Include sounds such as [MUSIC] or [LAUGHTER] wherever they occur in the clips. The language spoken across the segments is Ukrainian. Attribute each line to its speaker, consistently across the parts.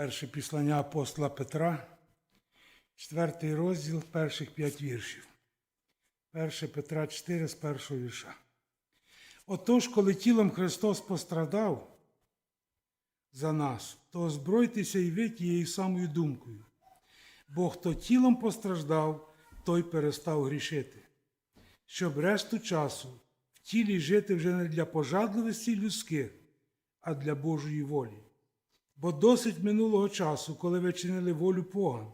Speaker 1: Перше післання апостола Петра, четвертий розділ, перших п'ять віршів. 1 Петра 4 з першого вірша. Отож, коли тілом Христос пострадав за нас, то озбройтеся і ви тією самою думкою. Бо хто тілом постраждав, той перестав грішити, щоб решту часу в тілі жити вже не для пожадливості людських, а для Божої волі. Бо досить минулого часу, коли ви чинили волю поган,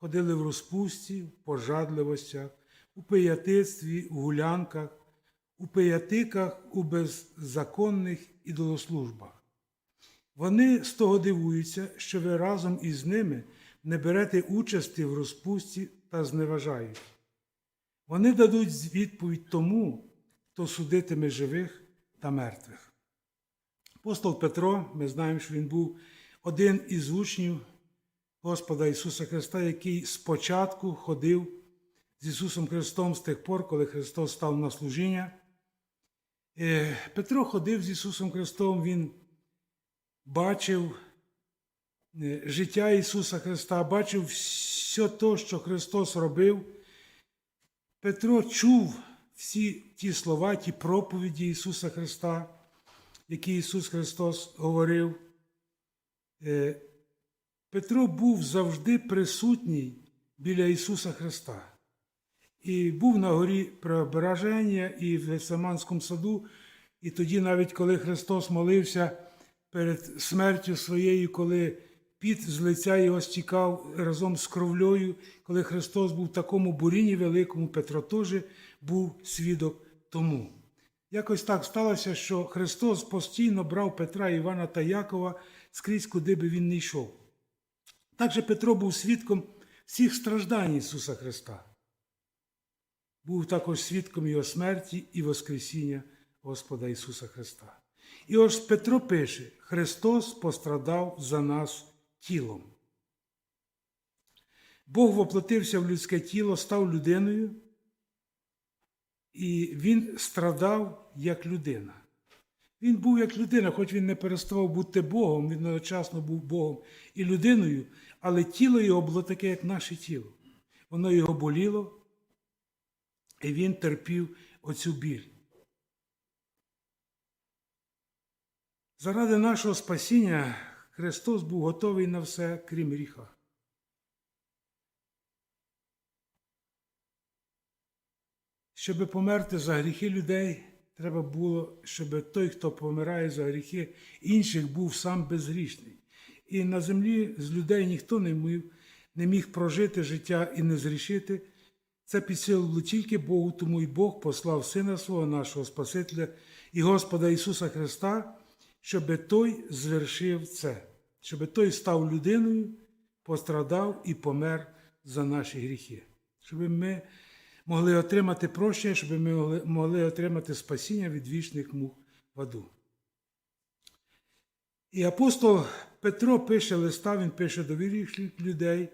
Speaker 1: ходили в розпусті, в пожадливостях, у пиятицтві, у гулянках, у пиятиках, у беззаконних ідолослужбах. Вони з того дивуються, що ви разом із ними не берете участі в розпусті та зневажають. Вони дадуть відповідь тому, хто судитиме живих та мертвих. Апостол Петро, ми знаємо, що він був один із учнів Господа Ісуса Христа, який спочатку ходив з Ісусом Христом з тих пор, коли Христос став на служіння. Е, Петро ходив з Ісусом Христом, він бачив е, життя Ісуса Христа, бачив все те, що Христос робив. Петро чув всі ті слова, ті проповіді Ісуса Христа які Ісус Христос говорив. Е, Петро був завжди присутній біля Ісуса Христа. І був на горі Преображення і в Гефсиманському саду, і тоді, навіть коли Христос молився перед смертю своєю, коли піт з лиця його стікав разом з кровлею, коли Христос був в такому бурінні великому, Петро теж був свідок тому. Якось так сталося, що Христос постійно брав Петра, Івана та Якова скрізь, куди би він не йшов. Так же Петро був свідком всіх страждань Ісуса Христа. Був також свідком Його смерті і Воскресіння Господа Ісуса Христа. І ось Петро пише: Христос пострадав за нас тілом. Бог воплотився в людське тіло, став людиною. І він страдав як людина. Він був як людина, хоч він не переставав бути Богом, він одночасно був Богом і людиною, але тіло його було таке, як наше тіло. Воно його боліло, і він терпів оцю біль. Заради нашого спасіння Христос був готовий на все, крім гріха. Щоб померти за гріхи людей, треба було, щоб той, хто помирає за гріхи інших, був сам безгрішний. І на землі з людей ніхто не міг, не міг прожити життя і не зрішити. Це під силу було тільки Богу, тому і Бог послав Сина свого нашого Спасителя і Господа Ісуса Христа, щоб Той звершив це, щоб Той став людиною, пострадав і помер за наші гріхи. Щоб ми могли отримати прощення, щоб ми могли, отримати спасіння від вічних мук в аду. І апостол Петро пише листа, він пише до віруючих людей,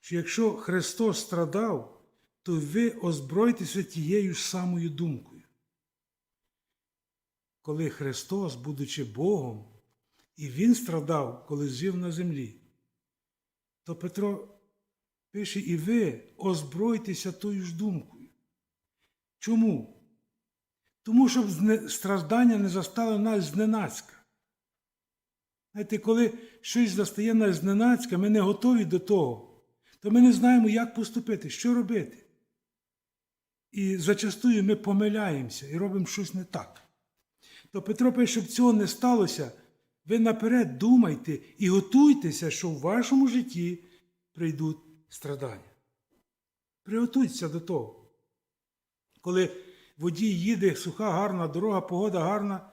Speaker 1: що якщо Христос страдав, то ви озбройтеся тією ж самою думкою. Коли Христос, будучи Богом, і Він страдав, коли жив на землі, то Петро пише, і ви озбройтеся тою ж думкою. Чому? Тому щоб страждання не застали нас зненацька. Знаєте, коли щось застає нас зненацька, ми не готові до того, то ми не знаємо, як поступити, що робити. І зачастую ми помиляємося і робимо щось не так. То Петро пише, щоб цього не сталося, ви наперед думайте і готуйтеся, що в вашому житті прийдуть страдання. Приготуйтеся до того. Коли водій їде, суха, гарна дорога, погода гарна,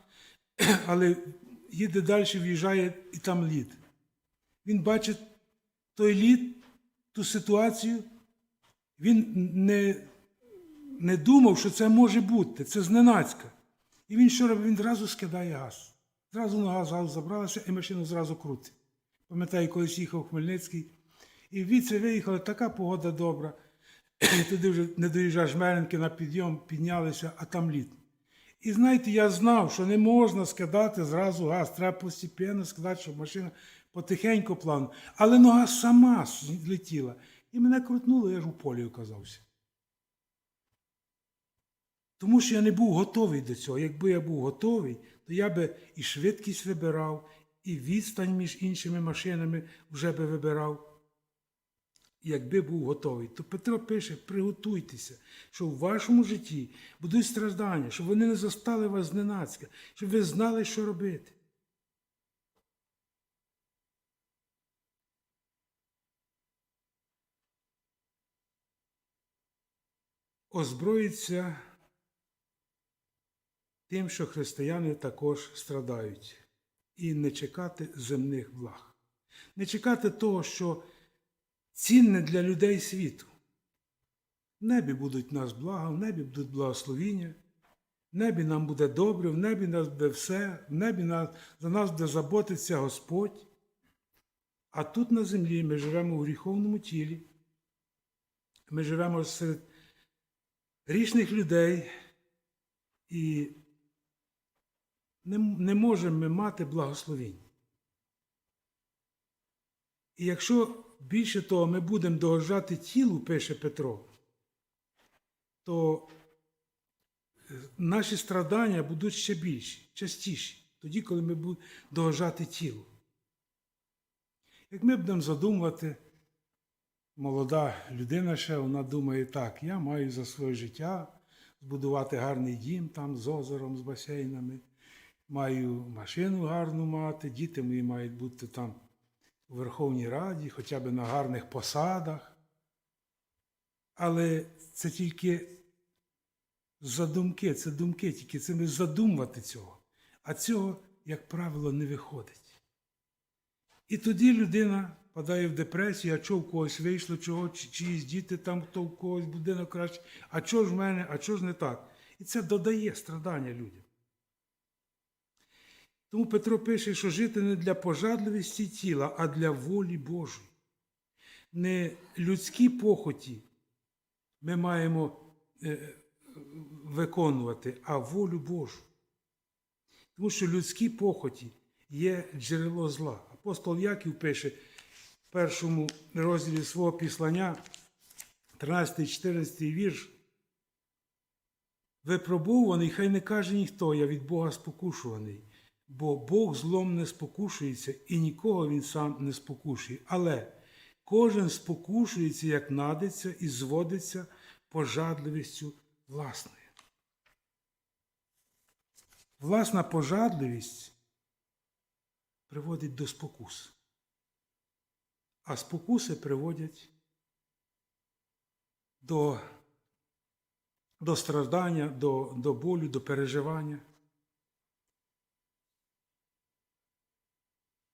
Speaker 1: [CLEARS THROAT] але їде далі, в'їжджає і там лід. Він бачить той лід, ту ситуацію, він не не думав, що це може бути, це зненацька. І він що робить? Він одразу скидає газ. Зразу нога з газу забралася і машину зразу крутить. Пам'ятаю, колись їхав Хмельницький. І віце виїхали, така погода добра. І туди вже не доїжджаєш Жмеренки на підйом, піднялися, а там лід. І знаєте, я знав, що не можна скидати зразу газ, треба постійно скидати, щоб машина потихеньку плавно. Але нога сама злетіла. І мене крутнуло, я ж у полі оказався. Тому що я не був готовий до цього. Якби я був готовий, то я би і швидкість вибирав, і відстань між іншими машинами вже би вибирав. Якби був готовий, то Петро пише: приготуйтеся, що в вашому житті будуть страждання, щоб вони не застали вас зненацька, щоб ви знали, що робити. Озброїться тим, що християни також страдають, і не чекати земних благ, не чекати того, що цінне для людей світу. В небі будуть нас блага, в небі будуть благословіння, в небі нам буде добре, в небі нас буде все, в небі нас, за нас буде заботитися Господь. А тут на землі ми живемо у гріховному тілі, ми живемо серед грішних людей і не, не можемо ми мати благословінь. І якщо більше того ми будемо догоджати тілу, пише Петро, то наші страдання будуть ще більші, частіші, тоді, коли ми будемо догоджати тілу. Як ми будемо задумувати, молода людина ще, вона думає так, я маю за своє життя збудувати гарний дім там з озером, з басейнами, маю машину гарну мати, діти мої мають бути там у Верховній Раді, хоча б на гарних посадах. Але це тільки задумки, це думки, тільки це ми задумувати цього. А цього, як правило, не виходить. І тоді людина падає в депресію, а чого в когось вийшло, чого, чи, чиїсь діти там, хто в когось будинок краще, а чого ж в мене, а чого ж не так? І це додає страдання людям. Тому Петро пише, що жити не для пожадливості тіла, а для волі Божої. Не людські похоті ми маємо е, виконувати, а волю Божу. Тому що людські похоті є джерело зла. Апостол Яків пише в першому розділі свого післання, 13-14 вірш. Випробований, хай не каже ніхто, я від Бога спокушуваний, бо Бог злом не спокушується і нікого він сам не спокушує. Але кожен спокушується, як надиться, і зводиться пожадливістю власною. Власна пожадливість приводить до спокус. А спокуси приводять до до страждання, до, до болю, до переживання.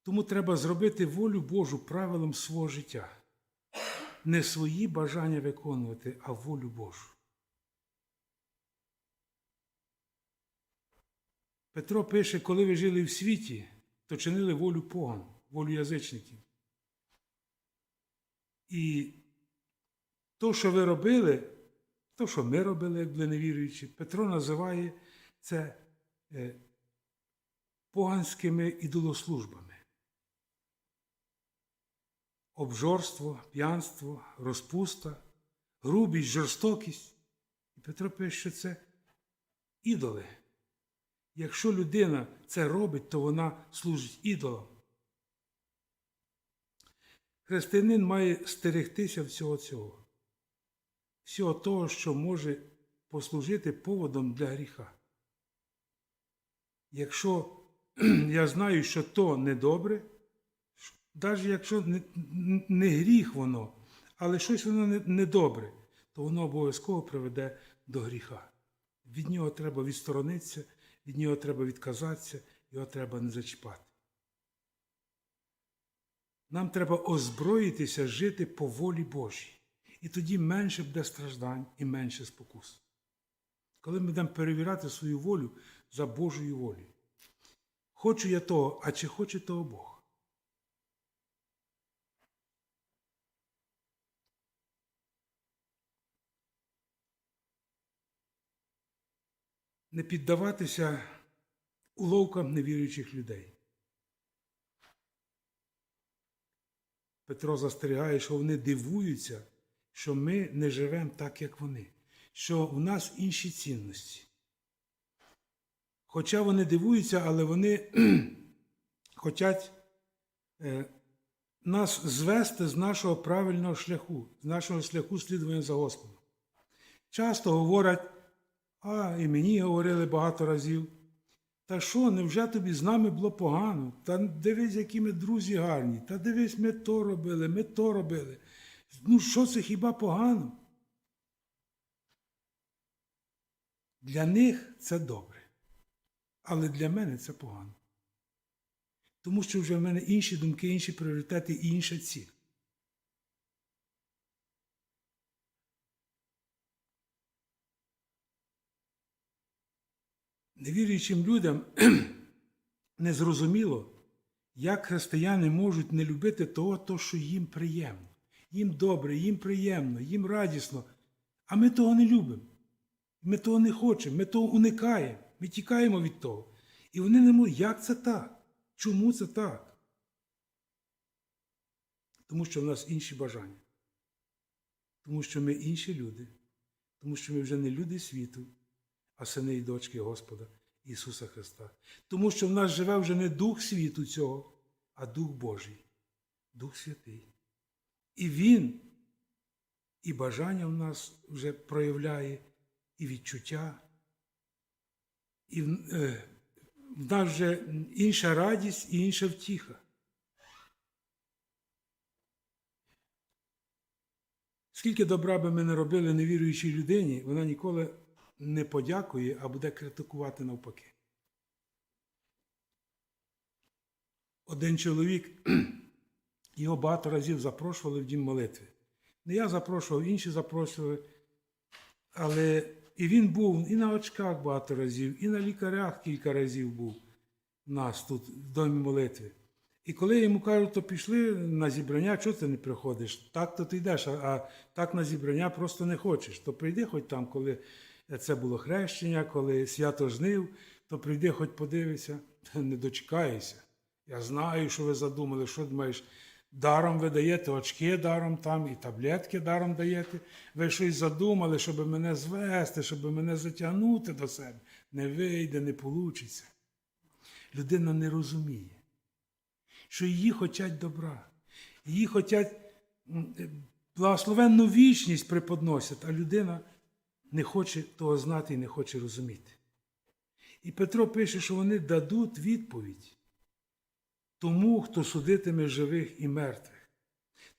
Speaker 1: Тому треба зробити волю Божу правилом свого життя. Не свої бажання виконувати, а волю Божу. Петро пише, коли ви жили в світі, то чинили волю поган, волю язичників. І то, що ви робили, то, що ми робили, як були невіруючі, Петро називає це е, поганськими ідолослужбами. Обжорство, п'янство, розпуста, грубість, жорстокість. І Петро пише, що це ідоли. Якщо людина це робить, то вона служить ідолам. Християнин має стерегтися всього цього, всього того, що може послужити поводом для гріха. Якщо [CLEARS THROAT] я знаю, що то недобре, навіть якщо не, не гріх воно, але щось воно недобре, то воно обов'язково приведе до гріха. Від нього треба відсторонитися від нього треба відказатися, його треба не зачіпати. Нам треба озброїтися жити по волі Божій. І тоді менше буде страждань і менше спокус. Коли ми будемо перевіряти свою волю за Божою волею. Хочу я того, а чи хоче того Бог? Не піддаватися уловкам невіруючих людей. Петро застерігає, що вони дивуються, що ми не живемо так, як вони, що в нас інші цінності. Хоча вони дивуються, але вони [CLEARS THROAT] хочуть е, нас звести з нашого правильного шляху, з нашого шляху слідування за Господом. Часто говорять, а і мені говорили багато разів. Та що, невже тобі з нами було погано? Та дивись, які ми друзі гарні. Та дивись, ми то робили, ми то робили. Ну, що це хіба погано? Для них це добре. Але для мене це погано. Тому що вже в мене інші думки, інші пріоритети і інша ціль. Невіруючим людям [CLEARS THROAT] незрозуміло, як християни можуть не любити того, то, що їм приємно. Їм добре, їм приємно, їм радісно. А ми того не любимо. Ми того не хочемо, ми того уникаємо, ми тікаємо від того. І вони не можуть, як це так? Чому це так? Тому що в нас інші бажання. Тому що ми інші люди, тому що ми вже не люди світу, а сини і дочки Господа Ісуса Христа. Тому що в нас живе вже не Дух світу цього, а Дух Божий, Дух Святий. І Він і бажання в нас вже проявляє, і відчуття, і в, е, нас вже інша радість і інша втіха. Скільки добра би ми не робили невіруючій людині, вона ніколи не подякує, а буде критикувати навпаки. Один чоловік, [CLEARS THROAT] його багато разів запрошували в дім молитви. Не я запрошував, інші запрошували. Але і він був і на очках багато разів, і на лікарях кілька разів був нас тут, в домі молитви. І коли йому кажуть, то пішли на зібрання, чого ти не приходиш? Так то ти йдеш, а, так на зібрання просто не хочеш. То прийди хоч там, коли це було хрещення, коли свято жнив, то прийди, хоч подивися, не дочекаєшся. Я знаю, що ви задумали, що ти маєш. Даром ви даєте очки даром там, і таблетки даром даєте. Ви щось задумали, щоб мене звести, щоб мене затягнути до себе. Не вийде, не вийде. Людина не розуміє, що її хочуть добра, її хочуть благословенну вічність преподносять, а людина не хоче того знати і не хоче розуміти. І Петро пише, що вони дадуть відповідь тому, хто судитиме живих і мертвих.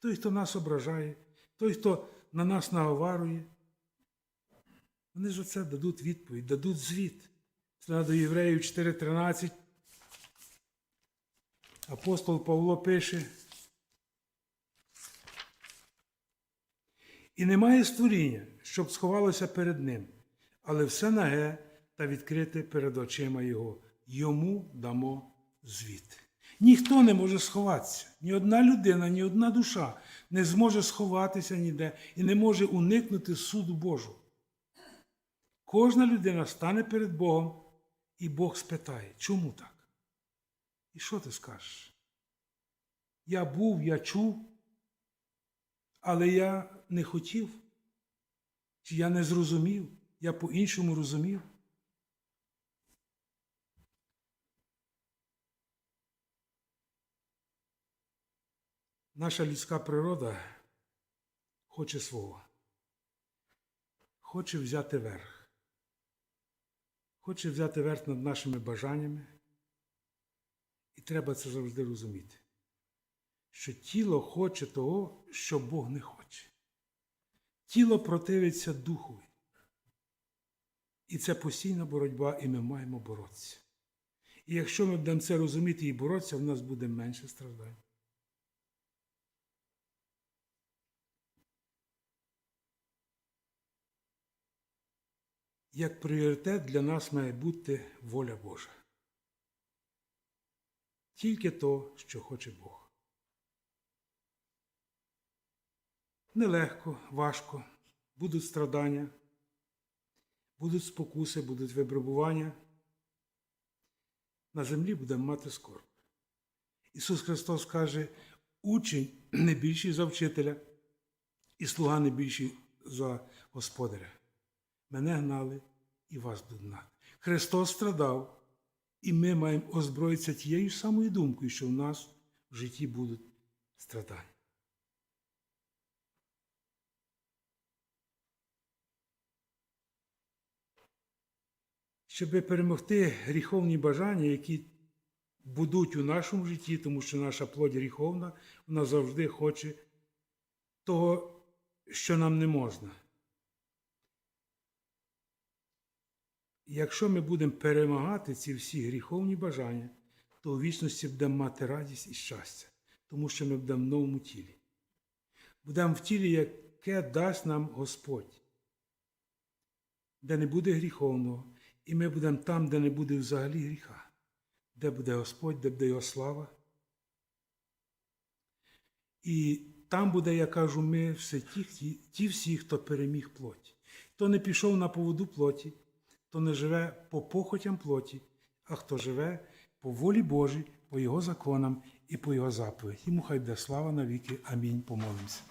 Speaker 1: Той, хто нас ображає, той, хто на нас наговарує, вони за це дадуть відповідь, дадуть звіт. Це до Євреїв 4.13. Апостол Павло пише. І немає створіння, щоб сховалося перед ним, але все наге та відкрите перед очима Його. Йому дамо звіт. Ніхто не може сховатися. Ні одна людина, ні одна душа не зможе сховатися ніде і не може уникнути суду Божого. Кожна людина стане перед Богом, і Бог спитає, чому так? І що ти скажеш? Я був, я чув, але я не хотів, чи я не зрозумів, я по-іншому розумів. Наша людська природа хоче свого, хоче взяти верх, хоче взяти верх над нашими бажаннями. І треба це завжди розуміти, що тіло хоче того, що Бог не хоче. Тіло противиться духові. І це постійна боротьба, і ми маємо боротися. І якщо ми будемо це розуміти і боротися, в нас буде менше страждань. Як пріоритет для нас має бути воля Божа. Тільки то, що хоче Бог. Нелегко, важко, будуть страдання, будуть спокуси, будуть випробування. На землі будемо мати скорб. Ісус Христос каже, учень не більший за вчителя, і слуга не більший за господаря. Мене гнали і вас будуть гнати. Христос страдав, і ми маємо озброїтися тією самою думкою, що в нас в житті будуть страдання. Щоб перемогти гріховні бажання, які будуть у нашому житті, тому що наша плоть гріховна, вона завжди хоче того, що нам не можна. Якщо ми будемо перемагати ці всі гріховні бажання, то у вічності будемо мати радість і щастя, тому що ми будемо в новому тілі. Будемо в тілі, яке дасть нам Господь, де не буде гріховного, і ми будемо там, де не буде взагалі гріха, де буде Господь, де буде Його слава. І там буде, я кажу, ми все ті, ті, всі, хто переміг плоті. Хто не пішов на поводу плоті, хто не живе по похотям плоті, а хто живе по волі Божій, по Його законам і по Його заповідь. Йому хай буде слава навіки. Амінь. Помолимося.